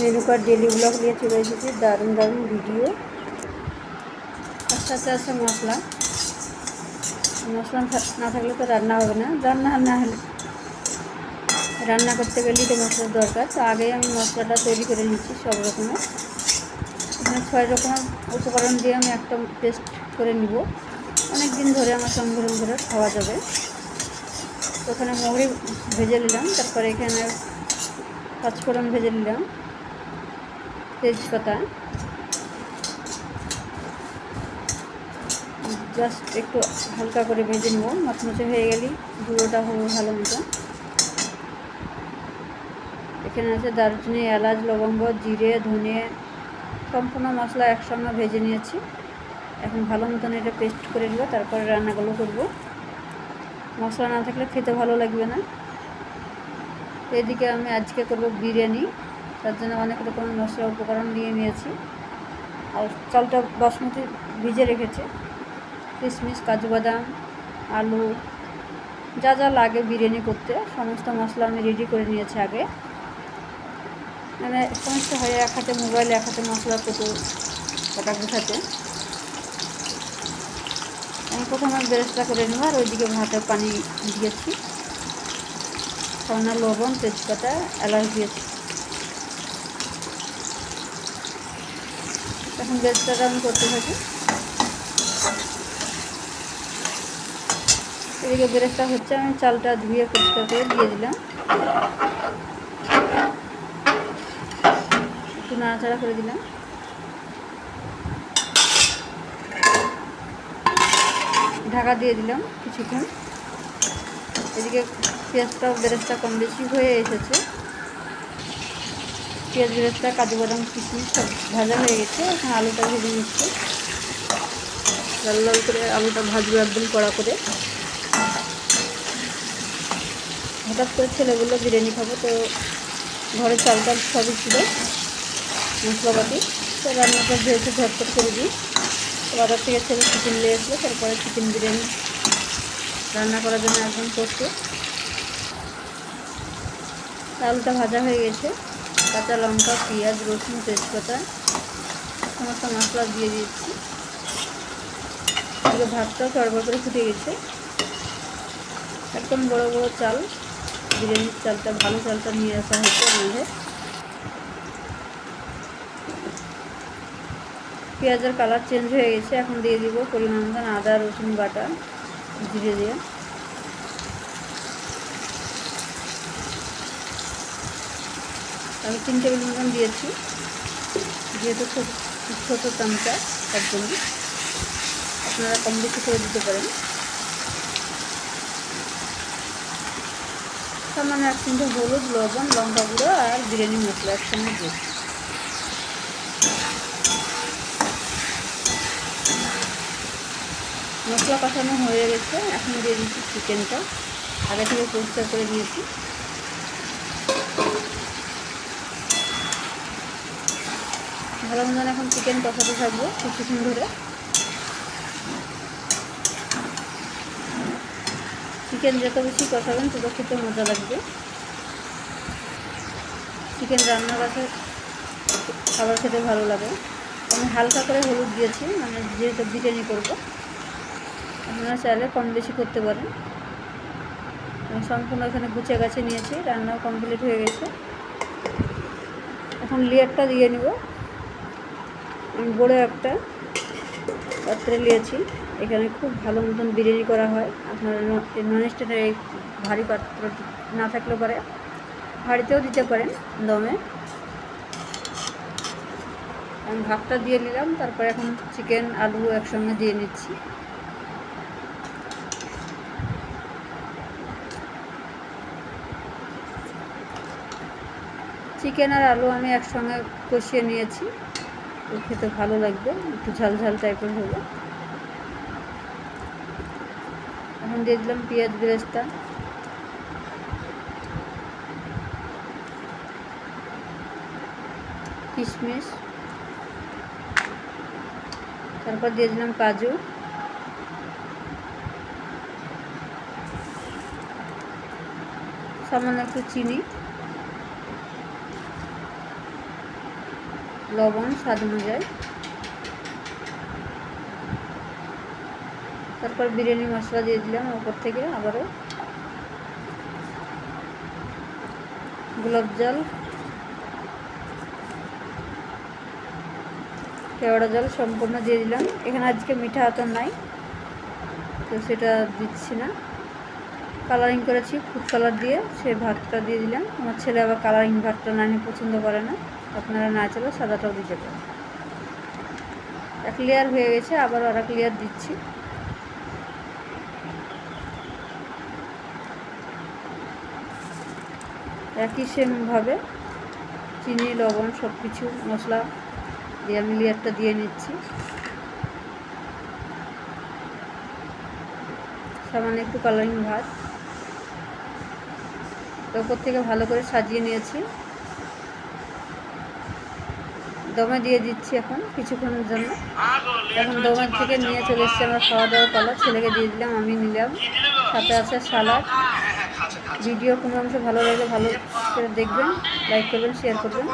মেনুকার daily blog নিয়ে চলে এসেছি, দারুণ দারুণ ভিডিও তার সাথে আছে মশলা। মশলা না থাকলে তো রান্না হবে না। রান্না না হলে রান্না করতে গেলেই তো মশলার দরকার। তো আগেই আমি মশলাটা তৈরি করে নিচ্ছি সব রকমের। এখানে ছয় রকমের উপকরণ দিয়ে আমি একটা পেস্ট করে নিব। অনেক দিন ধরে আমার সংগ্রহ করে খাওয়া যাবে। তো ওখানে মৌরি ভেজে নিলাম, তারপরে এখানে পাঁচফোড়ন ভেজে নিলাম। তেজপাতা। জাস্ট একটু হালকা করে ভেজে নেব মচমচে হয়ে গেলেই গুঁড়োটা হবে ভালো মতো এখানে আছে দারুচিনি, এলাচ, লবঙ্গ, জিরে, ধনে, সম্পূর্ণ মশলা একসঙ্গে ভেজে নিয়েছি। এখন ভালো মতন এটা পেস্ট করে নেব, তারপরে রান্নাগুলো করব। মশলা না থাকলে খেতে ভালো লাগবে না। এদিকে আমি আজকে করব বিরিয়ানি। তার জন্য অনেক রকমের মশলা উপকরণ নিয়ে নিয়েছি। আর চালটা বাসমতি ভিজে রেখেছে। কিশমিশ, কাজু বাদাম, আলু, যা যা লাগে বিরিয়ানি করতে, সমস্ত মশলা আমি রেডি করে নিয়েছি আগে। মানে সমস্যা হয় এক হাতে মোবাইল এক হাতে মশলা কত কটা গুছাতে। আমি প্রথমে বেরেস্তা করে নেব আর ওইদিকে ভাতের পানি দিয়েছি। সামনে লবণ, তেজপাতা, এলাচ দিয়েছি। এখন বেরেস্তাটা আমি করতে থাকি। এদিকে বেরেস্তা হচ্ছে, আমি চালটা ধুয়ে পরিষ্কার করে দিয়ে দিলাম। একটু নাড়াচাড়া করে দিলাম। ঢাকা দিয়ে দিলাম কিছুক্ষণ। এদিকে পেঁয়াজটা বেরেস্তা কম বেশি হয়ে এসেছে। পেঁয়াজ বেরেস্তা, কাজু বাদাম, কিশমিশ সব ভাজা হয়ে গেছে। এখন আলুটা ভেজে নিচ্ছে। লাল লাল করে আলুটা ভাজবো একদম কড়া করে। হঠাৎ করে ছেলেগুলো বিরিয়ানি খাব। তো ঘরে চাল টাল সবই ছিল, মশলাপাতি। তো রান্নাটা ভেজে ঝটপট করে দিই বাজার থেকে ছেলে চিকেন নিয়ে আসলো তারপরে চিকেন বিরিয়ানি রান্না করার জন্য একদম প্রস্তুত। আলুটা ভাজা হয়ে গেছে। কাঁচা লঙ্কা, পেঁয়াজ, রসুন, তেজপাতা, সমস্ত মশলা দিয়ে দিচ্ছি। এদিকে ভাতটাও চড়বড় করে ফুটে গেছে। একদম বড় বড় চাল, বিরিয়ানির চালটা, ভালো চালটা নিয়ে আসা হয়েছে আমাদের। পেঁয়াজের কালার চেঞ্জ হয়ে গেছে। এখন দিয়ে দিব পরিমাণ মতন আদা, রসুন বাটা, জিরে দিয়ে। আমি তিন টেবিল মতন দিয়েছি, যেহেতু ছোটো ছোটো চামচা, তার জন্য। আপনারা কম বেশি করে দিতে পারেন। সামান্য এক চিমটে হলুদ, লবণ, লঙ্কা গুঁড়ো আর বিরিয়ানি মশলা একসঙ্গে দিয়েছি মশলা কষানো হয়ে গেছে, এখন দিয়ে দিচ্ছি চিকেনটা আগে থেকে পরিষ্কার করে নিয়েছি ভালো মতন এখন চিকেন কষাতে থাকব কিছুক্ষণ ধরে। চিকেন যত বেশি কষাবেন, তত খেতে মজা লাগবে। চিকেন রান্নার কাছে খাবার খেতে ভালো লাগে। আমি হালকা করে হলুদ দিয়েছি মানে যেহেতু বিরিয়ানি করব। আপনারা চাইলে কম বেশি করতে পারেন। আমি সম্পূর্ণ এখানে গুছে গাছে নিয়েছি, রান্নাও কমপ্লিট হয়ে গেছে। এখন লেয়ারটা দিয়ে নিব। বড়ো একটা পাত্রে নিয়েছি। এখানে খুব ভালো মতন বিরিয়ানি করা হয়। আপনারা নন স্টিকের এই ভারী পাত্র না থাকলে পারে। হাঁড়িতেও দিতে পারেন দমে। আমি ভাতটা দিয়ে নিলাম, তারপরে এখন চিকেন আলু একসঙ্গে দিয়ে নিচ্ছি। চিকেন আর আলু আমি একসঙ্গে কষিয়ে নিয়েছি। খেতে ভালো লাগবে, একটু ঝাল ঝাল টাইপের হলো এখন দিয়ে দিলাম পেঁয়াজ বেরেস্তা। কিশমিশ। তারপর দিয়ে দিলাম কাজু। সামান্য একটু চিনি। লবণ, স্বাদ অনুযায়ী। তারপর বিরিয়ানি মশলা দিয়ে দিলাম ওপর থেকে আবারও। গোলাপ জল। কেওড়া জল সম্পূর্ণ দিয়ে দিলাম। এখানে আজকে মিঠা আতর নাই, তো সেটা দিচ্ছি না। কালারিং করেছি ফুড কালার দিয়ে। সে ভাতটা দিয়ে দিলাম। আমার ছেলে আবার কালারিং ভাতটা না নিয়ে পছন্দ করে না। আপনারা না চলে সাদাটাও দিতে পারেন। এক লেয়ার হয়ে গেছে, আবার আর এক লেয়ার দিচ্ছি। একই সেমভাবে চিনি, লবণ সব কিছু মশলা দিয়ে আমি লেয়ারটা দিয়ে নিচ্ছি। সামান্য একটু কালারিং ভাত। ওপর থেকে ভালো করে সাজিয়ে নিয়েছি। দমে দিয়ে দিচ্ছি এখন কিছুক্ষণের জন্য। এখন দমের থেকে নিয়ে চলে এসেছি আমরা খাওয়া দাওয়া পালা। ছেলেকে দিয়ে দিলাম, আমি নিলাম। সাথে আছে সালাদ। ভিডিও কোনো অংশ ভালো লাগলে ভালো করে দেখবেন, লাইক করবেন শেয়ার করবেন।